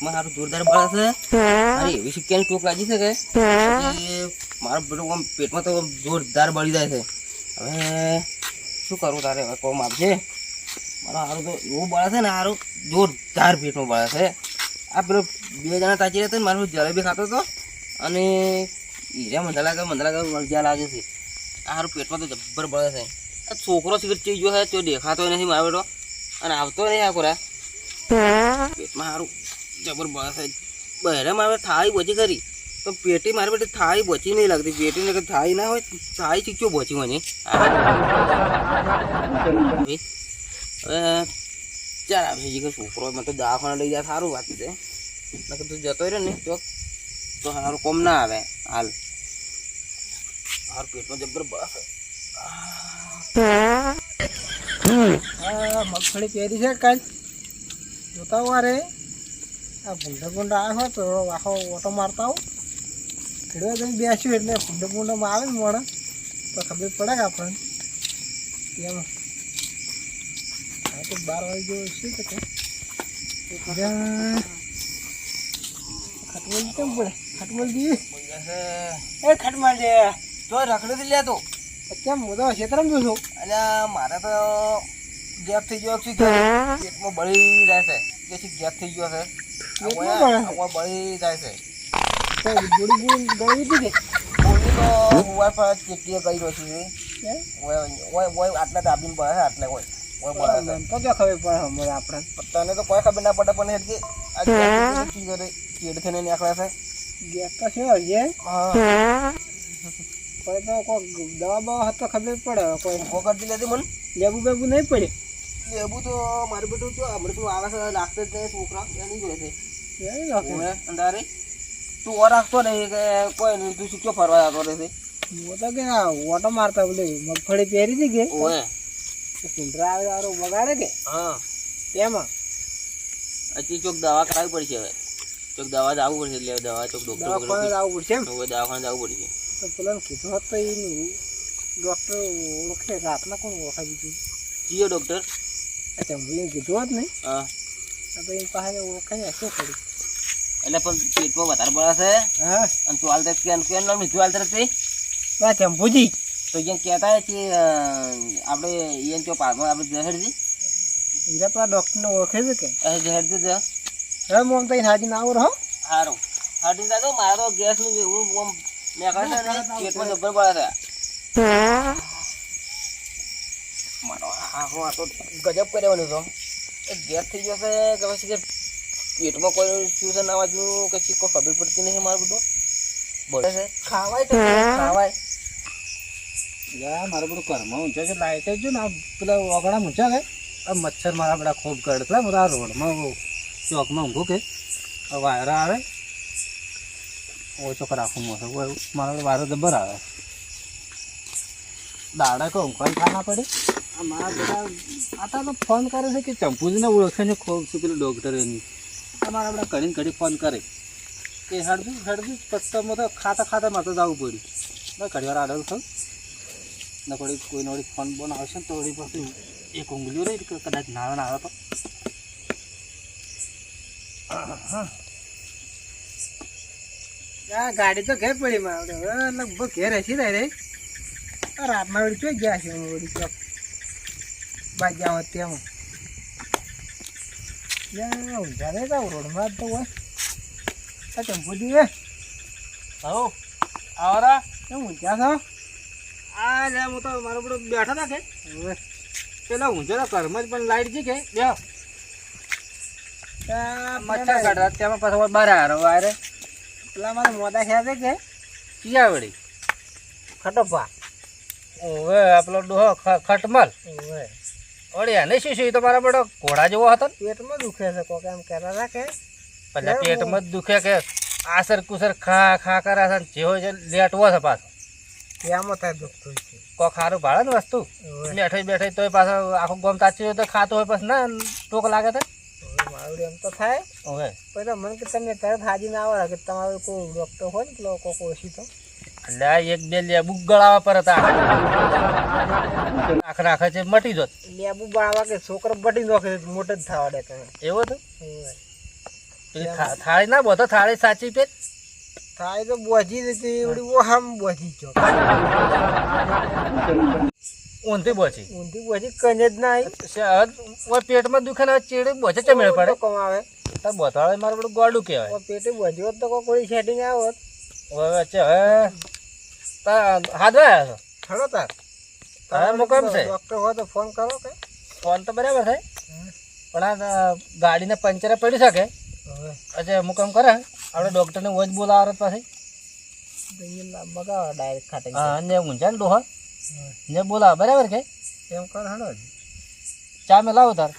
પેટમાં સારું જોરદાર બળે છે. અરે એવી શક્યાની ટોક લાગી છે કે મારા બધું આમ પેટમાં તો જોરદાર બળી જાય છે. હવે શું કરવું તારે? હવે કોમ આપજે. મારા હારું તો એવું બળે છે ને હારું, જોરદાર પેટમાં બળે છે. આ પેલો બે જણા તાચી રહેતા હતા ને, મારું જલેબી ખાતો હતો. અને હીરા મંધલા લાગે મંધલા લાગે મરજા લાગે છે. આ સારું પેટમાં તો જબ્બર બળે છે. આ છોકરો સિગરેટ ચી ગયો છે, તો દેખાતો નથી મારો બેટો. અને આવતો નહીં આ કોરા પેટમાં સારું જબર બહેરા મારે થાળી બોચી કરી તો પેટી મારી બેટી થાળી બોચી નહીં લાગતી. પેટી ને થાળી ના હોય, થાળી ચીક્યો બોચી મને. હવે ચાલ આવે છે છોકરો મને તો દવાખાને લઈ જાય સારું વાત છે. નકર તું જતો રહ્યો ને તો તો સારું કોમ ના આવે. હાલ. હારું પેટમાં જબર બસ. આ મગફળી પહેરી છે કાલ. જોતા વારે આ ભૂંડા ભૂંડા હોય તો આખો ઓટો મારતા આવું. ખેડવા જઈને બેસ્યું એટલે ભૂંડા ભૂંડામાં આવે ને મોડા. તો ખબર પડે કે આપણને. એમ. હા તો બાર વાગી ગયો શું કે ખટમલ કેમ પડે? ખટમલજી એ ખટમલ તો રખડો થી લેતો કેમ? હું તો ક્ષેત્રમાં જોઉં છું અલ્યા મારે તો ગેપ થઈ ગયો છે પેટમાં બળી રહેશે કે ગેપ થઈ ગયો છે. બળે જાય છે તો બુડી બુડી ગળી તો હુવાય પર ચેટીએ ગઈ રહ્યો છે આટલા દાબીને છે છે પડે આપણે તને તો કોઈ ખબર ના પડે પણ કરે ચેડ થઈને નીકળે છે છે કોઈ તો કોઈ દવા બવા હતો ખબર પડે કોઈ વખત દી લેતી મને લેબુ બેબુ નહીં પડે લેબુ તો મારું બધું જો હમણાં તો આવે છે લાગતો જ નહીં છોકરા એની છે અંધારે તું ઓ નહીં કે કોઈ નહીં તું શીખ્યો ફરવા જતો રહે હું. તો કે મારતા બોલે મગફળી પહેરી હતી કે ઓય કુંડરા આવે તારો કે હા તેમાં હજી ચોક દવા કરાવવી પડશે હવે ચોક દવા જવું પડશે એટલે દવા ચોક ડોક્ટર દવાખાને આવવું પડશે એમ હવે દવાખાને આવવું પડશે તો કીધું હોત તો એનું ડૉક્ટર ઓળખે રાતના કોણ ઓળખે બીજું જીઓ ડૉક્ટર ચંપલીને કીધું હોત નહીં હા તો એની પાસે ઓળખાય શું ખરી? એટલે પણ પેટમાં વધારે બળા છે. હા. અને તું હાલ કેન કેન નામ લીધું હાલતે તે? ચંપુજી તો અહીંયા કહેતા કે આપણે અહીંયા કયો પારમાં આપણે જહેરજી? હીરા તો આ ડૉક્ટરને ઓળખે છે કે? જહેરજી જ. હવે હું તો એને હાજી ના આવું રહો. સારું હાડી દાદો મારો ગેસનું એવું આમ મેં કહે ને પેટમાં જબર બળા છે. મારો હા હું આ તો ગજબ કર્યો તો એ ગેસ થઈ ગયો છે કે પછી પેટમાં કોઈ શું છે ના બાજુ કે કોઈ ખબર પડતી નહીં મારું બધું. બોલે છે. ખાવાય તો ખાવાય. યા મારું બધું ઘરમાં ઊંચા છે લાઈટ જ ને આ પેલા ઓગણા ઊંચા કે આ મચ્છર મારા બધા ખૂબ કરડે બધા રોડમાં ચોકમાં ઊંઘું કે. વાયરા આવે. ઓછો રાખું મોસો મારા જોડે વાયરો જબર આવે. દાડા કો ઊંઘવાનું ખાના પડે. આ મારા બધા આતા તો ફોન કરે છે કે ચંપુજીને ઓળખે છે ખૂબ છે પેલું ડૉક્ટર એની. આ મારા બધા ઘડી ઘડી ફોન કરે. કે હળદું હળદું પત્તામાં તો ખાતા ખાતા મારે જવું પડ્યું. મેં ઘડી વાર આડલ થયું. ને વળી કોઈને ફોન બોન આવશે ને તો વળી પછી એક ઊંઘલ્યું રહી કદાચ ના આવે તો. આ ગાડી તો ઘેર પડી મારે હવે લગભગ ઘેર હસી રહી રે. રાતમાં વળી ચોઈ ગયા છે? વળી બાજ્યા ત્યાં ઊંઝા જાવ રોડમાં તો હોય આ ચંપુજી હે. હો આવરા. કેમ ઊંઝા છો આ લે હું તો મારો બધો બેઠો હતા કે. પેલા ઊંઝેલા ઘરમાં જ પણ લાઈટ જી કે. બે. મચ્છર કાઢતા તેમાં પાછો બાર હારો વારે પેલા મારા મોદા ખ્યા છે કે? ચિયા વળી ખટોપા. ઓવે આપણો ડોહો ખટમલ. ઓવે. ઓળી એને શું શું એ તો મારા બેટો ઘોડા જેવો હતો પેટમાં દુખે છે કોક એમ કહેતા હતા કે પેલા પેટમાં જ દુખે કે આસર કુસર ખા ખા કરે છે જે હોય છે લેટવો છે પાછો. ત્યાંમાં થાય દુખતું છે? કોક સારું ભાડે ને વસ્તુ? બેઠે બેઠે તો તોય પાછો આખું ગમ તાચી હોય તો ખાતો હોય પછી ના ટોક લાગે છે? મારું એમ તો થાય. હવે પછી મને કે તમને તરત હાજી ના આવે કે તમારું કોઈ ડોક્ટર હોય ને પેલો કોક ઓછી તો. એટલે એક બે લેબુ ગળાવા પર હતા. આખ રાખે છે મટી જોત. લેબુ બાળવા કે છોકરો બટી નોખે મોટો જ થવા દે તમે એવો થા- થાળી ના બધો થાળી સાચી પેટ? થાળી તો બોજી જતી એવડી ઓ હામ બોજી છો ઊંધી બોચી ઊંધી બોજી કને જ ના શહેદ પેટમાં દુખે ને ચીડી બોચે ચમેળ પડે? કમાવે. તો બોતાળે મારું બધું ગોડું કહેવાય. ઓ પેટે બોજી હોત તો કોઈ કોઈ સેટિંગ આવત. હવે વચ્ચે હવે. તા વાયા છો? ખરો તાર. તારે મુકામ છે? ડોક્ટર હોય તો ફોન કરો કે? ફોન તો બરાબર છે. પણ આ ગાડીને પંચરે પડી શકે હવે. આજે અમુક કામ કરે. આપણે ડોક્ટરને વોજ બોલાવો પાછી. તો બગાવો ડાયરેક્ટ ખાતે હા ને ઊંઝા ને ડોહા? ને બોલાવો બરાબર કે એમ કર હડો ચા મેં લાવો તાર.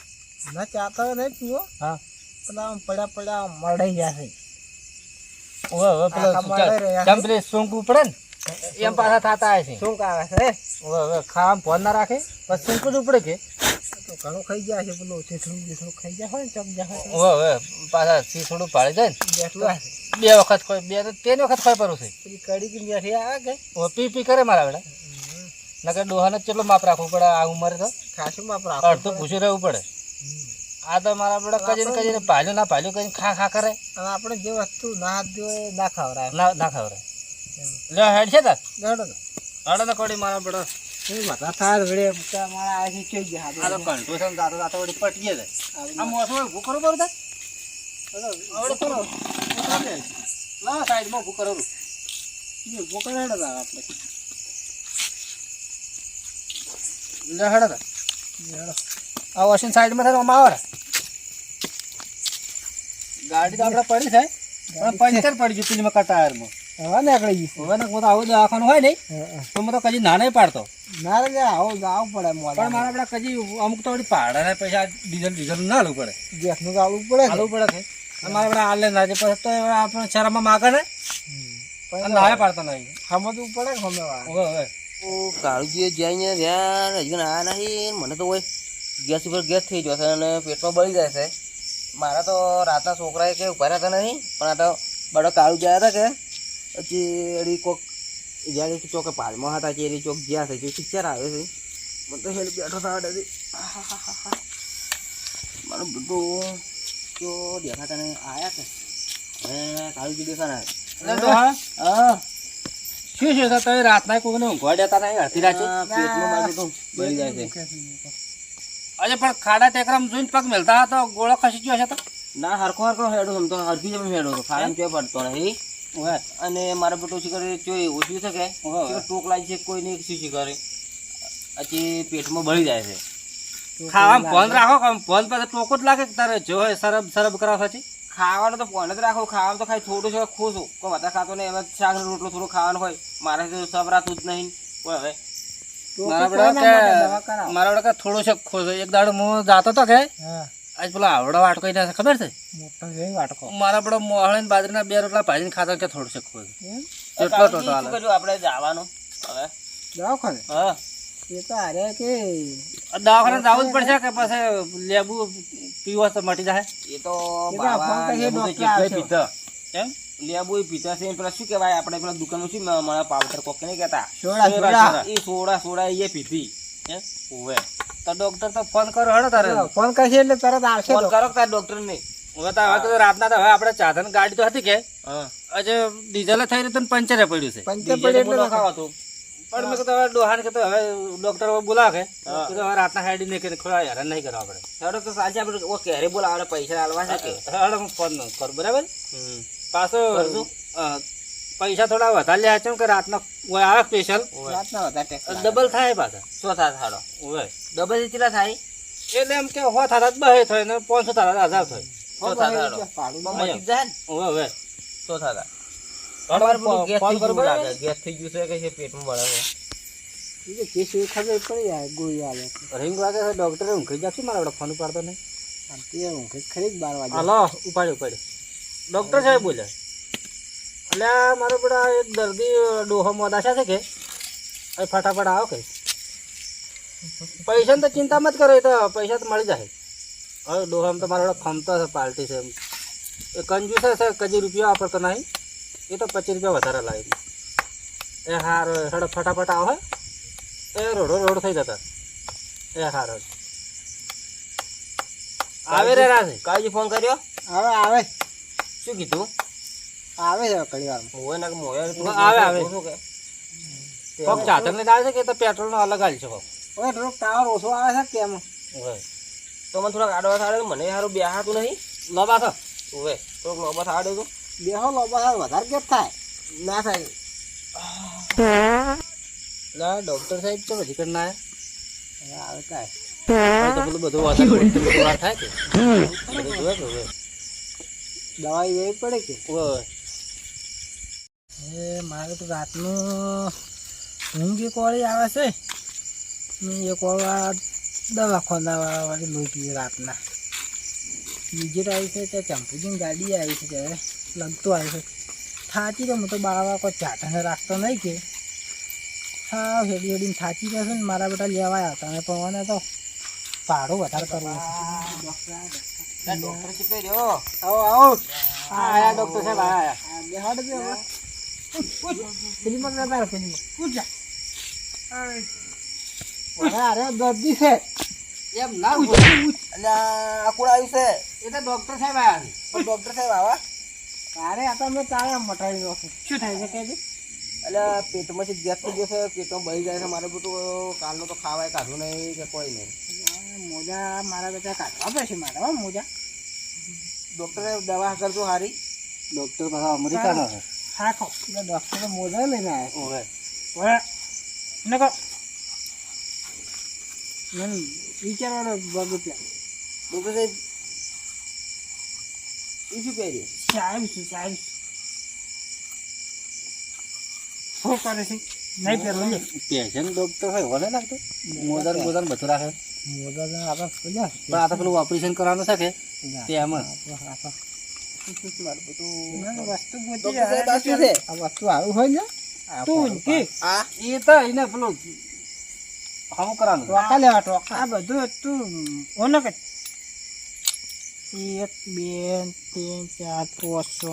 ના ચાતો નહીં પીવો. હા. પેલા આમ પડ્યા પડ્યા મરડાઈ જશે ઓવે પેલા ચમ પેલી સૂંઘ ઉપડે ને? એમ પાછા થતા આવે છે. શું કાવે છે? હવે ખાવા ફોન ના રાખે. પછી જ ઉપડે કે? તો ઘણું ખાઈ જાય છે પેલું ચીથડું બીથડું ખાઈ જાય હોય ને ચમ જાય હવે પાછા થોડું પાડી જાય ને. બેઠું બે વખત ખોઈ બે તો તેની વખત ખોઈ પરું છે. પેલી કડી કે બેઠી આવે કે? પી પી કરે મારા બેડા નકર ડોહાને કેટલો માપ રાખવું પડે આ ઉંમરે તો. ખાસું માપ રાખો અડધું પૂછી રહેવું પડે. આ તો મારા બેડા કજીને કજીને પાલ્યું ના પાલ્યું કરીને ખા ખા કરે. આપણે જે વસ્તુ ના હાથ ના ખવડાય. ના ના ખબર લે હેડ છે તાર. હેડો તો. અડે તો કોડી મારા બડો. એ બધા થાર વડે મારા આ કે ગયા આ તો કંટો છે દાતો દાતો વડે પટીએ જાય આ મોસો ઊભું કરો બરોબર આવડે કરો. લાવો સાઈડમાં ઊભું કરો. હેડો તાર આપણે. લે હેડ તાર. આ વોશિંગ સાઈડમાં થાય આમાં આવે. ગાડી તો આપણે પડી થાય પણ પંચર પડી ગયું પેલીમાં કટાયરમાં હવે ને આગળ હવે ને બધું આવું દવાખાનું હોય નહીં તો હું. તો કદી ના નહીં પાડતો. ના રે આવું પડે મોડા પણ મારા આપણે કદી અમુક તો પાડે ને પૈસા ડીઝલ ડીઝલ ના હાલવું પડે. ગેસનું ગાળવું પડે ને. હાલવું પડે છે. અને મારા આપણે હાલે ના છે પછી તો આપણે શરમમાં માગે ને. ના પાડતો નહીં. સમજવું પડે ને વાળા. હવે હવે જઈને હજુ નહીં મને તો કોઈ ગેસ ઉપર ગેસ થઈ જશે અને પેટમાં બળી જાય છે. મારા તો રાતના છોકરાએ કે ઊભા રહેતા નહીં પણ આ તો બડો કાળુ ગયા હતા કે પછી એડી કોક જ્યારે ચોકે પાલમાં હતા કે એરી ચોક જ્યાં છે જે પિક્ચર આવે છે. મને તો હેલ બેઠો થવા ડરી મારું બધું જો દેખાતા નહીં આયા કે હવે દેખાના એટલે ડોહા, હા. શું છે તમે રાતના કોઈને ઊંઘવા દેતા નહીં અડધી રાતે આ મારું તો બળી જાય છે. અરે પણ ખાડા ટેકરામ જોઈને પગ મેલતા હતા ગોળો ખસી ગયો છે તો? ના હરખો હરખો હેડો સમતો હરખી જમી હેડો તો ખાડામાં પડતો નહીં. અને મારા બેટો શિકાર ચોઈ ઓછું છે કે ટોક લાગી છે કોઈ નહીં શું શિખર પછી પેટમાં બળી જાય છે. ખાવામાં ફોન રાખો ફોન પાસે ટોકો જ લાગે તારે જો સરબ સરબ કરાવ પછી. ખાવાનું તો ફોન જ રાખો ખાવાનું તો ખાલી થોડું છે ખોશું કોઈ વધારે ખાતો નહીં એમાં શાક ને રોટલો થોડો ખાવાનું હોય. મારે તો સબરાતું જ નહીં. કોઈ હવે મારા બેટા થોડું છે ખોજો એક દાડો હું જાતો તો કે આજ પેલા આવડો વાટકો એને ખબર છે? મોટો જેવી વાટકો. મારા બેડો મોહળે બાજરીના બે રોટલા ભાજીને ખાતા કે થોડું છે ખોજો કેટલો ટોટો હાલે આપણે જવાનું. હવે. દવાખાને? હા. એ તો કે દવાખાને જવું જ પડશે કે પછી લેબુ પીવો તો મટી જાય? એ તો એ બાવા લેબુ તો પીતા એમ લેબુ પીતા છે પેલા શું કહેવાય? આપણે પેલા દુકાનનું શું પાવડર કોક નહીં કહેતા. Soda soda. એ સોડા. સોડા એ પીધી. એમ? ઓવે તો ડોક્ટર તો ફોન કરો હડો તારે. ફોન કરશે એટલે તરત આવશે ફોન કરો તાર ડોક્ટર ને હવે તો હવે રાતના તો હવે આપણે ચાધન ગાડી તો હતી કે? આજે ડીઝલ થઈ રહ્યું પંચરે પડ્યું છે. પંચર એટલે પણ મેં કીધું હવે ડોહાને કીધું હવે ડોક્ટર બોલાવે. કે. કીધું હવે રાતના હેડી નહીં કે ખોડા હેરાન નહીં કરવા આપણે. હેડો તો સાંજે આપણે ઓ ક્યારે બોલાવે પૈસા આલવા છે કે? હેડો હું ફોન કરું બરાબર? પાછો કરજો. પૈસા થોડા વધારે લે છે કે રાતનો કોઈ આવે સ્પેશિયલ રાતના વધારે ડબલ થાય પાછા. શું થાય થાડો ઓય. ડબલ કેટલા થાય? એટલે એમ કે હો થાળા બહે થાય ને પાંચસો થાતા હજાર થાય. ના મટી જ જાય ને? અમારે બધું ગેસ થઈ ગયું છે કે પેટમાં તો કેસ ખબર પડી જાય ગોળી આલે રિંગ વાગે છે? ડોક્ટરે ઊંઘી જશે? મારા આપણે ફોન ઉપાડતો નહીં. તે ઊંઘે ખરી જ બાર વાગે. હાલો ઉપાડ્યો ઉપાડ્યો. ડોક્ટર સાહેબ બોલ્યા એટલે મારો બધા એક દર્દી ડોહો મોદાશા છે કે? એ ફટાફટ આવો કે. પૈસાની તો ચિંતા મત કરો એ તો પૈસા તો મળી જાય. હવે ડોહામ તો મારો ખમતો છે પાર્ટી છે એમ. એ કંજુસ છે કજી રૂપિયા વાપરતો નહીં. એ તો પચીસ રૂપિયા વધારે લાવી એ હાર હેડો ફટાફટ આવે એ રોડો રોડ થઈ જતા. એ હાર. આવે રે રાજ. કાળજી ફોન કર્યો? હવે આવે. શું કીધું? આવે છે ઘણી વાર. મોય ના કે મોય આવે, આવે. કોક ચાદર ને આવે છે કે તો પેટ્રોલ નો અલગ હાલ છે કોક? હવે થોડોક ટાવર ઓછો આવે છે કેમ તો મને થોડાક આડવા થાડે મને સારું બેહાતું નહીં? લોબા તો ઓય થોડોક લોબા થાડે તો. બેહો લોબા થાડે વધારે કેમ થાય? ના થાય. ના ડોક્ટર સાહેબ તો હજી કરના ના આવે કાંઈ. તો પેલું બધું વધારે થાય કે? દવાઈ લેવી પડે કે? ઓય. એ મારે તો રાતનું ઊંઘી કોળી આવે છે. ને એક વાળા દવા ખોંદાવા લોહી પીવે રાતના. બીજી આવી છે ત્યાં ચંપુજીની ગાડી આવી છે ત્યારે લગતું આવી છે. થાચી તો હું તો બાળવા કોઈ ચાટાને રાખતો નહીં કે. હા હેડી હેડીને થાચી જશે ને મારા બેટા લેવા આવતા. અને પણ તો ભાડું વધારે કરવું ડોક્ટર રહ્યો? આવો આવો. હા આયા ડોક્ટર સાહેબ આયા બેહાડ દે હવે ફિલ્મ ના તાર ફિલ્મ પૂછા અરે દર્દી છે એમ ના આ કોણ આવ્યું છે એ તો ડોક્ટર સાહેબ આવ્યા ડોક્ટર સાહેબ આવા તારે આ તો અમે તારે મટાડી દો શું થાય છે કે એટલે પેટમાંથી ગેસ થઈ જશે પેટમાં બળી જાય છે મારે બધું કાલનું તો ખાવાય કાઢું નહીં કે કોઈ નહીં મોજા મારા બધા કાઢવા પડશે મારે હો મોજા ડૉક્ટરે દવા કરજો હારી. ડોક્ટર પાછા અમેરિકાનો છે. હા ખો એટલે ડોક્ટરે મોજા લઈને આવ્યા ઓવે ઓરે નકો મને વિચારવાનો બગુ ત્યાં ડોક્ટર સાહેબ એ શું પહેર્યું સાહેબ છું સાહેબ શું કરે છે નહીં પહેરવું લે પેશન્ટ ડોક્ટર હોય હોને લાગતું મોદર મોદર બધું રાખે મોજા તો આપણે પણ આ તો પેલું ઓપરેશન કરવાનું છે કે તે એમ જ. વસ્તુ ડોક્ટર સાહેબ આ શું છે? આ વસ્તુ આવું હોય ને તું કે એ તો એને પેલું હમું કરવાનું ટોકા લેવા ટોકા. આ બધું તું ઓનો કે એક બે ત્રણ ચાર પાંચ છ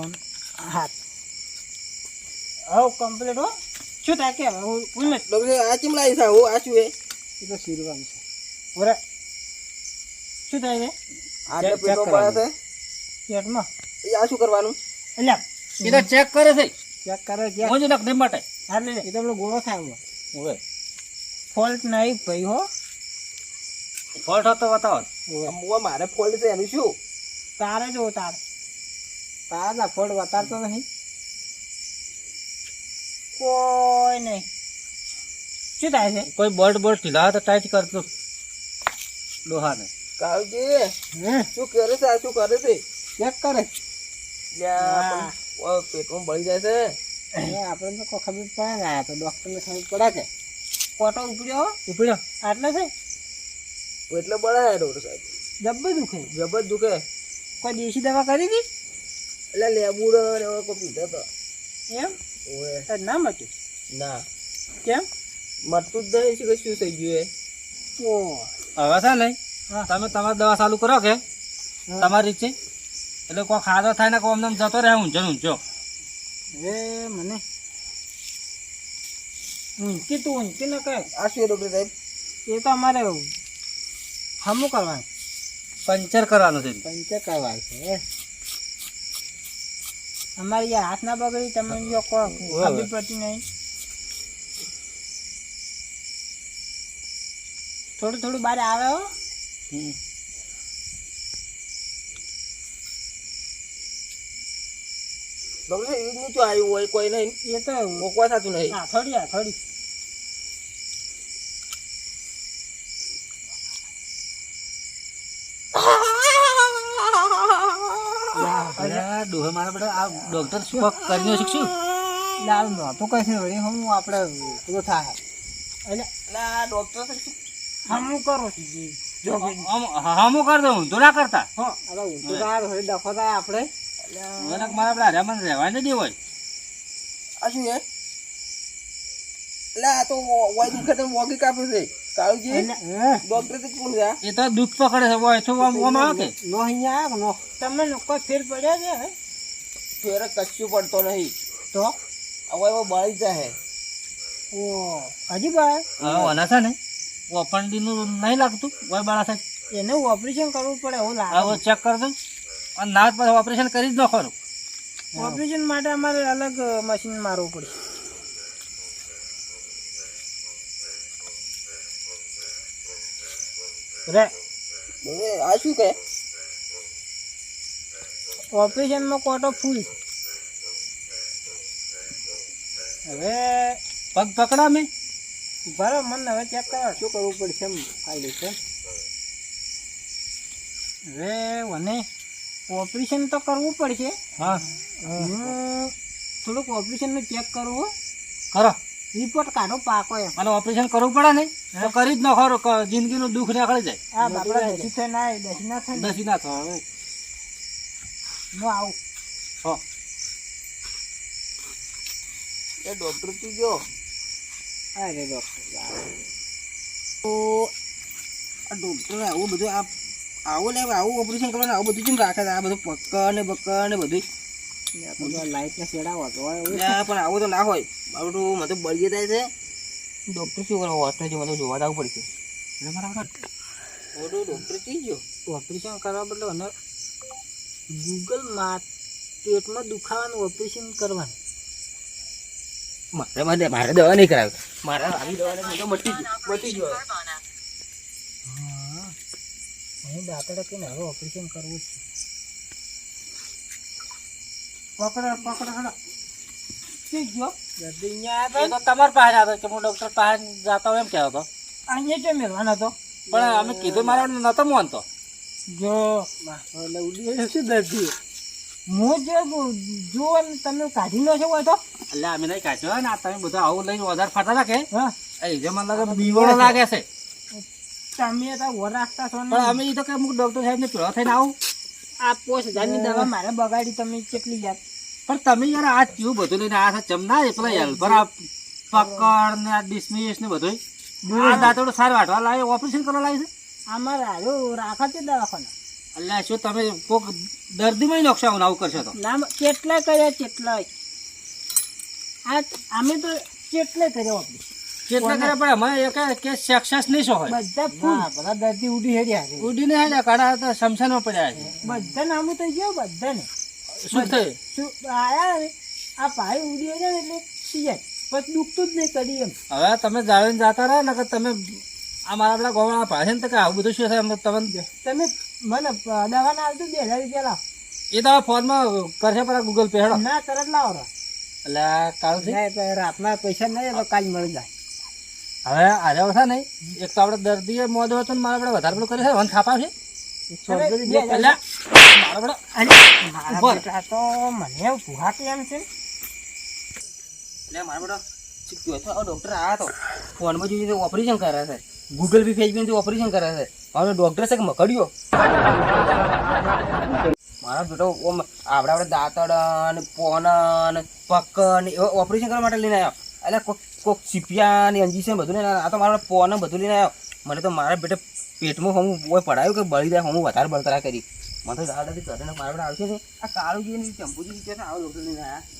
સાત. હવ કમ્પ્લીટ હો. શું થાય કે હું ભૂલ નથી. ડોક્ટર આ ચીમ લાવી છે? હું આ શું હે. એ તો શીરવાનું છે. બરાબર શું થાય છે? આ પેટમાં એ આ શું કરવાનું? એટલે એ તો ચેક કરે છે. ચેક કરે કે હું જ નકદી માટે. હા લે એ તો પેલો ગોળો થાય હવે ફોલ્ટ નહીં ભાઈ હો. ફોલ્ટ હતો બતાવો અમુવા મારે ફોલ્ટ છે એનું શું? તારે જો તારે. તારે ના ફોલ્ટ બતાવતો નહીં. કોઈ નહીં. શું થાય છે? કોઈ બર્ડ બોલ્ટ ઢીલા તો ટાઈટ કરતો લોહાને. કાવજી શું કરે છે આ શું કરે છે? ચેક કરે. લ્યા, પેટમાં બળી જાય છે. એ આપણે તો ખબર પડે ને તો ડોક્ટરને ખબર પડે કે. કોટો ઉપડ્યો? ઉપડ્યો. આટલે છે? એટલે બળાય ડોક્ટર સાહેબ જબ્બર દુખે. જબર દુખે. કોઈ દેશી દવા કરી હતી એટલે લેબુડો ને એવો કોઈ પીધો તો એમ? ઓએ ના મટ્યું? ના. કેમ? મરતું જ નહીં છે કે શું થઈ ગયું એ? ઓ હવે છે ને હા. તમે તમારી દવા ચાલુ કરો કે? હા. તમારી રીતે. એટલે કોઈ ખાધો થાય ને કોઈ અમને જતો રહે ઊંચો ઊંચો એ મને. ઊંચી તું ઊંચી ન કહે આ શું ડોક્ટર સાહેબ? એ તો અમારે હમું કરવાનું. પંચર કરવાનું છે. પંચર કરવાનું છે અમારી હાથ ના બગડી તમે જો કહો ખબર પડતી નહીં. થોડું થોડું બહાર આવે હો. ડોક્ટર એ જ તો આવ્યું હોય કોઈ નહીં. એ તો મોકવા થતું નહીં. હા થોડી હા થોડી. ડોહે મારા આ ડોક્ટર શું કરીને શીખશું લાલ નહોતું કઈ છે વળી હું આપણે પેલો થાય. એટલે એટલે આ ડોક્ટર સાહેબ શું? હમું કરો જો. હમું કરી દઉં તો ના કરતા. હા થાય થોડી ડફો થાય આપણે મને મારા બેટા હરિયામાં રહેવા ને દેવાય. આ શું એટલે આ તો વાય દુખે તો વોગી કાપે છે. કાળજી ડોક્ટર તો કોણ જા? એ તો દુખ પકડે છે હોય તો આમ ઓમ આવે કે? નો અહીંયા આવ્યો નો? તમને લોકો ફેર પડ્યા છે ફેર કશું પડતો નહીં. તો? હવે એવો બળી જાય ઓ હજી ભાઈ હા ઓના છે ને ઓપનડી નું નહીં લાગતું હોય બાળા સાહેબ. એને ઓપરેશન કરવું પડે એવું લાગે. હવે ચેક કરી દઉં અને ના પછી ઓપરેશન કરી જ નાખવાનું ઓપરેશન માટે અમારે અલગ મશીન મારવું પડશે. રે. આ શું કહે? ઓપરેશનમાં કોટો ફૂલ હવે પગ પકડા મેં. બરાબર મને હવે ચેક કરવા શું કરવું પડશે એમ. કાઢી છે હવે મને ઓપરેશન તો કરવું પડશે. હા. હું થોડુંક ઓપરેશનનું ચેક કરવું ખરા. કરો રિપોર્ટ કાઢો પાકો એમ. અને ઓપરેશન કરવું પડે ને? તો કરી જ નાખો ક- જિંદગીનું દુઃખ નીકળી જાય. આ બાપડા દસી થાય ના આવે, દસી ના થાય ને. દસી ના થાય હવે. હું આવું. હો. એ ડૉક્ટર તું જો. અરે ડૉક્ટર તો આ ડૉક્ટર આવું બધું આ આવું લે આવું ઓપરેશન કરવાનું આવું બધું કેમ રાખે આ બધું પક્કર ને બક્કર ને બધું લાઈટ ને શેડા વાતો હોય એવું. લે, પણ આવું તો ના હોય. મારું મને તો બળી છે. ડોક્ટર શું કરે? હોસ્ટેલ મને જોવા જવું પડશે. એટલે ઓડો ડોક્ટર થઈ ગયો? ઓપરેશન કરવા બદલે અને ગૂગલમાં પેટમાં દુખાવાનું ઓપરેશન કરવાનું. મારે મારે મારે દવા નહીં કરાવી. મારે આવી દવા મટી ગયું મટી ગયો. અહીં દાંતડા કહીને હવે ઓપરેશન કરવું છે. પકડો પકડો હડો. ઠીક ગયો દર્દી અહીંયા એ તો તમારા પાસે આવ્યો કે હું ડોક્ટર પાસે જતા એમ કહેતો હતો. અહીંયા કેમ મેળવાનો હતો? પણ અમે કીધું મારા નતો માનતો જો. એટલે ઉડી શું દર્દી હું જે જો તમે કાઢી લો છો હોય તો. એટલે અમે નહીં કાઢ્યો ને. આ તમે બધા આવું લઈને વધારે ફાટા હતા હા. એ જે મને લાગે બીવડો લાગે છે. તમે તો ઓર રાખતા છો પણ અમે તો કે અમુક ડોક્ટર સાહેબ ને પેલો થઈને આવું. આ પોસ હજારની દવા મારે બગાડી તમે કેટલી યાર. પણ તમે યાર આ કેવું બધું લઈને આ ચમના એ પેલા હેલ્પર આ પકડ ને આ ડિસમિસ ને બધું આ દાંતોડું સારું વાટવા લાવે ઓપરેશન કરવા લાવે છે? અમારે આવ્યો રાખા છે દવાખાના. એટલે શું તમે કોક દર્દીમાં નોકશો આવું કરશો તો? ના કેટલા કર્યા કેટલાય આ અમે તો કેટલાય કર્યા આપણે કેટલા કરે પણ અમે એક કે સક્સેસ નહીં શું હોય? બધા ફૂલ. બધા દર્દી ઉડી હેડ્યા છે. ઉડીને હેડ્યા ને કાઢા તો શમશાનમાં પડ્યા છે. બધા નામું થઈ ગયો બધાને. શું થયું? શું આયા આ ભાઈ ઉડી હેડ્યા ને એટલે સિયાય પણ દુખતું જ નહીં કરી એમ. હવે તમે જાળવીને જતા રહ્યા ને કે તમે આ મારા પેલા ગોવાળા પાસે ને તો કે આવું બધું શું થાય? તમે તમને તમે મને દવાના આવતું બે હજાર રૂપિયા લાવ. એ તો ફોનમાં કરશે પેલા ગૂગલ પે હેડો. ના તરત લાવો. એટલે કાલ ના રાતના પૈસા નહીં તો કાલ મળી જાય. હવે આજે છે નહીં. એક તો આપણે દર્દીએ મોદ હતો ને મારા આપણે વધારે પેલું કરી છે. વન ખાપા છે મારા. બેટા તો મને ભૂખા કેમ છે? એટલે મારા બેટા. ચોથો આ ડોક્ટર આવ્યા તો. ફોનમાં જોઈને ઓપરેશન કરે છે. ગૂગલ પે ફેસબુક ઓપરેશન કરે છે. મારો ડોક્ટર છે કે મકડ્યો મારા બેટો ઓમ આપણા આપણે દાંતડ પોન ને એવા ઓપરેશન કરવા માટે લઈને આવ્યો એટલે કોક સીપિયા ને અંજીસન બધું ને આ તો મારા પોન બધું લઈને આવ્યો. મને તો મારા બેટે પેટમાં હું ઓય પડાયું કે બળી જાય હું વધારે બળતરા કરી. મને તો દાદાથી કરીને મારા આવશે ને આ કાળુજી ચંપુજી છે આવો લોકો લઈને આવ્યા.